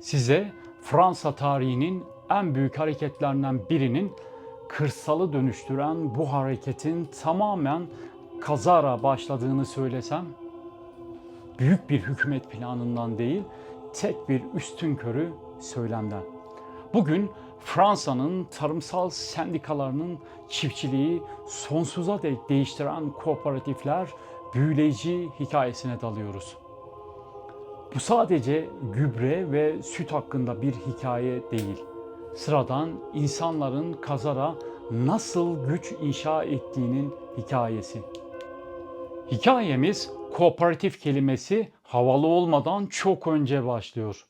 Size Fransa tarihinin en büyük hareketlerinden birinin kırsalı dönüştüren bu hareketin tamamen kazara başladığını söylesem büyük bir hükümet planından değil, tek bir üstün körü söylemden. Bugün Fransa'nın tarımsal sendikalarının çiftçiliği sonsuza dek değiştiren kooperatifler büyüleyici hikayesine dalıyoruz. Bu sadece gübre ve süt hakkında bir hikaye değil. Sıradan insanların kazara nasıl güç inşa ettiğinin hikayesi. Hikayemiz kooperatif kelimesi havalı olmadan çok önce başlıyor.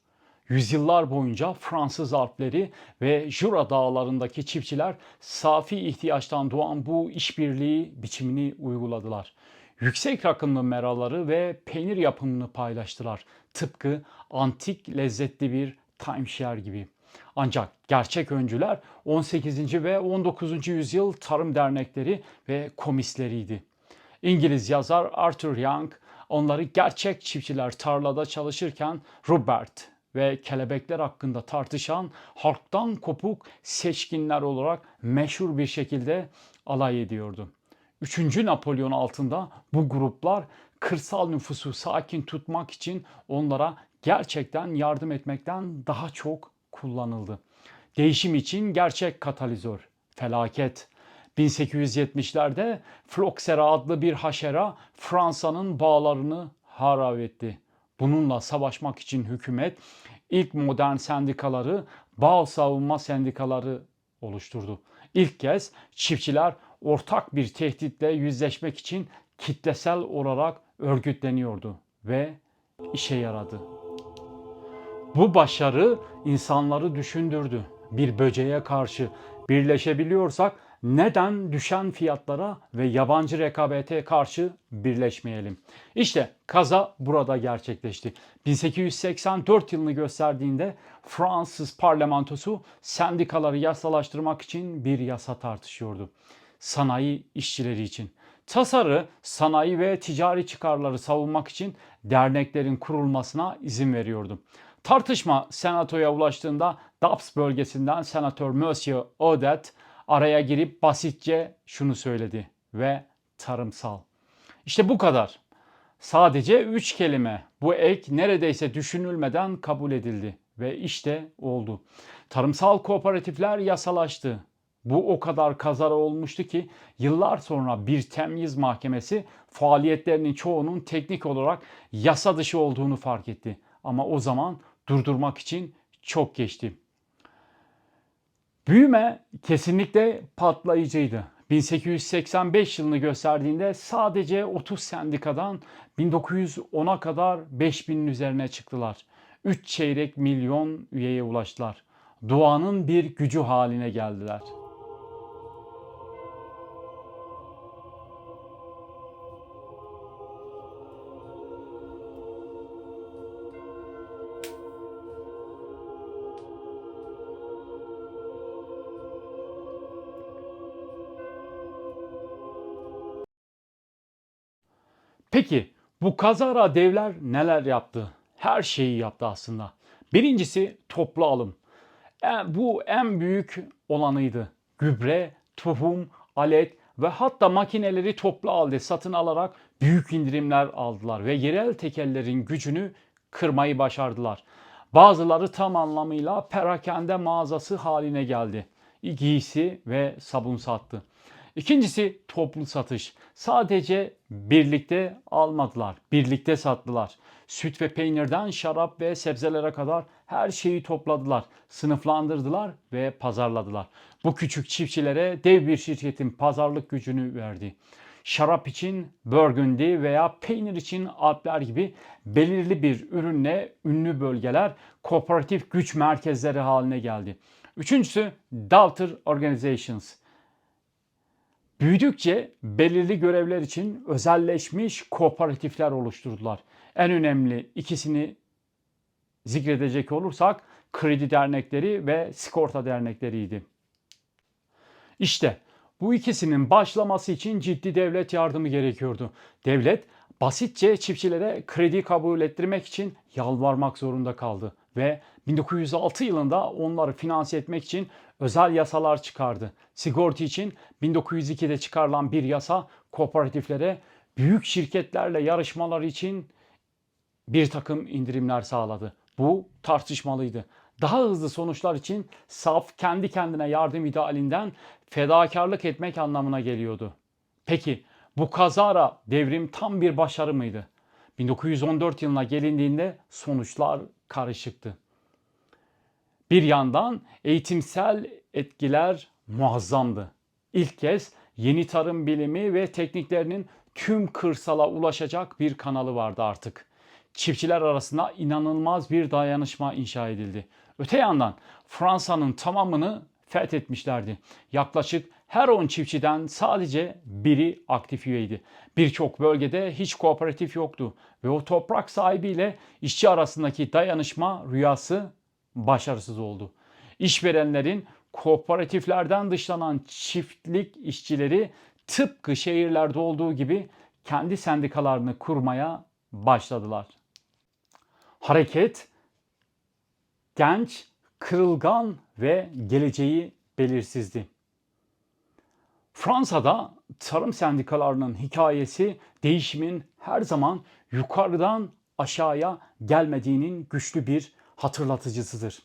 Yüzyıllar boyunca Fransız Alpleri ve Jura dağlarındaki çiftçiler safi ihtiyaçtan doğan bu işbirliği biçimini uyguladılar. Yüksek rakımlı meraları ve peynir yapımını paylaştılar. Tıpkı antik lezzetli bir timeshare gibi. Ancak gerçek öncüler 18. ve 19. yüzyıl tarım dernekleri ve komisleriydi. İngiliz yazar Arthur Young onları gerçek çiftçiler tarlada çalışırken Robert ve kelebekler hakkında tartışan halktan kopuk seçkinler olarak meşhur bir şekilde alay ediyordu. 3. Napolyon altında bu gruplar kırsal nüfusu sakin tutmak için onlara gerçekten yardım etmekten daha çok kullanıldı. Değişim için gerçek katalizör, felaket. 1870'lerde Floxera adlı bir haşera Fransa'nın bağlarını harap etti. Bununla savaşmak için hükümet ilk modern sendikaları bağ savunma sendikaları oluşturdu. İlk kez çiftçiler ortak bir tehditle yüzleşmek için kitlesel olarak örgütleniyordu ve işe yaradı. Bu başarı insanları düşündürdü. Bir böceğe karşı birleşebiliyorsak neden düşen fiyatlara ve yabancı rekabete karşı birleşmeyelim? İşte kaza burada gerçekleşti. 1884 yılını gösterdiğinde Fransız parlamentosu sendikaları yasalaştırmak için bir yasa tartışıyordu. Sanayi işçileri için. Tasarı sanayi ve ticari çıkarları savunmak için derneklerin kurulmasına izin veriyordu. Tartışma senatoya ulaştığında Daps bölgesinden senatör Monsieur Odet araya girip basitçe şunu söyledi ve tarımsal. İşte bu kadar. Sadece üç kelime. Bu ek neredeyse düşünülmeden kabul edildi ve işte oldu. Tarımsal kooperatifler yasalaştı. Bu o kadar kazara olmuştu ki yıllar sonra bir temyiz mahkemesi faaliyetlerinin çoğunun teknik olarak yasa dışı olduğunu fark etti. Ama o zaman durdurmak için çok geçti. Büyüme kesinlikle patlayıcıydı. 1885 yılını gösterdiğinde sadece 30 sendikadan 1910'a kadar 5000'in üzerine çıktılar. 3 çeyrek milyon üyeye ulaştılar. Doğanın bir gücü haline geldiler. Peki bu kazara devler neler yaptı? Her şeyi yaptı aslında. Birincisi toplu alım. E, bu en büyük olanıydı. Gübre, tohum, alet ve hatta makineleri toplu halde satın alarak büyük indirimler aldılar ve yerel tekellerin gücünü kırmayı başardılar. Bazıları tam anlamıyla perakende mağazası haline geldi. Giysi ve sabun sattı. İkincisi toplu satış. Sadece birlikte almadılar, birlikte sattılar. Süt ve peynirden şarap ve sebzelere kadar her şeyi topladılar, sınıflandırdılar ve pazarladılar. Bu küçük çiftçilere dev bir şirketin pazarlık gücünü verdi. Şarap için Burgundy veya peynir için Alpler gibi belirli bir ürünle ünlü bölgeler kooperatif güç merkezleri haline geldi. Üçüncüsü Daughter Organizations. Büyüdükçe belirli görevler için özelleşmiş kooperatifler oluşturdular. En önemli ikisini zikredecek olursak kredi dernekleri ve sigorta dernekleriydi. İşte bu ikisinin başlaması için ciddi devlet yardımı gerekiyordu. Devlet basitçe çiftçilere kredi kabul ettirmek için yalvarmak zorunda kaldı ve 1906 yılında onları finanse etmek için özel yasalar çıkardı. Sigorta için 1902'de çıkarılan bir yasa kooperatiflere büyük şirketlerle yarışmalar için bir takım indirimler sağladı. Bu tartışmalıydı. Daha hızlı sonuçlar için saf kendi kendine yardım idealinden fedakarlık etmek anlamına geliyordu. Peki bu kazara devrim tam bir başarı mıydı? 1914 yılına gelindiğinde sonuçlar karışıktı. Bir yandan eğitimsel etkiler muazzamdı. İlk kez yeni tarım bilimi ve tekniklerinin tüm kırsala ulaşacak bir kanalı vardı artık. Çiftçiler arasında inanılmaz bir dayanışma inşa edildi. Öte yandan Fransa'nın tamamını fethetmişlerdi. Yaklaşık her 10 çiftçiden sadece biri aktif üyeydi. Birçok bölgede hiç kooperatif yoktu ve o toprak sahibiyle işçi arasındaki dayanışma rüyası başarısız oldu. İşverenlerin kooperatiflerden dışlanan çiftlik işçileri tıpkı şehirlerde olduğu gibi kendi sendikalarını kurmaya başladılar. Hareket genç, kırılgan ve geleceği belirsizdi. Fransa'da tarım sendikalarının hikayesi değişimin her zaman yukarıdan aşağıya gelmediğinin güçlü bir hatırlatıcısıdır.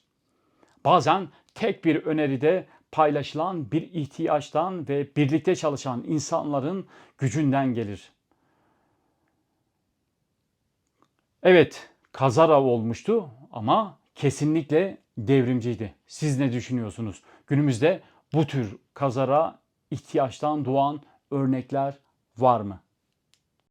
Bazen tek bir öneride paylaşılan bir ihtiyaçtan ve birlikte çalışan insanların gücünden gelir. Evet, kazara olmuştu ama kesinlikle devrimciydi. Siz ne düşünüyorsunuz? Günümüzde bu tür kazara ihtiyaçtan doğan örnekler var mı?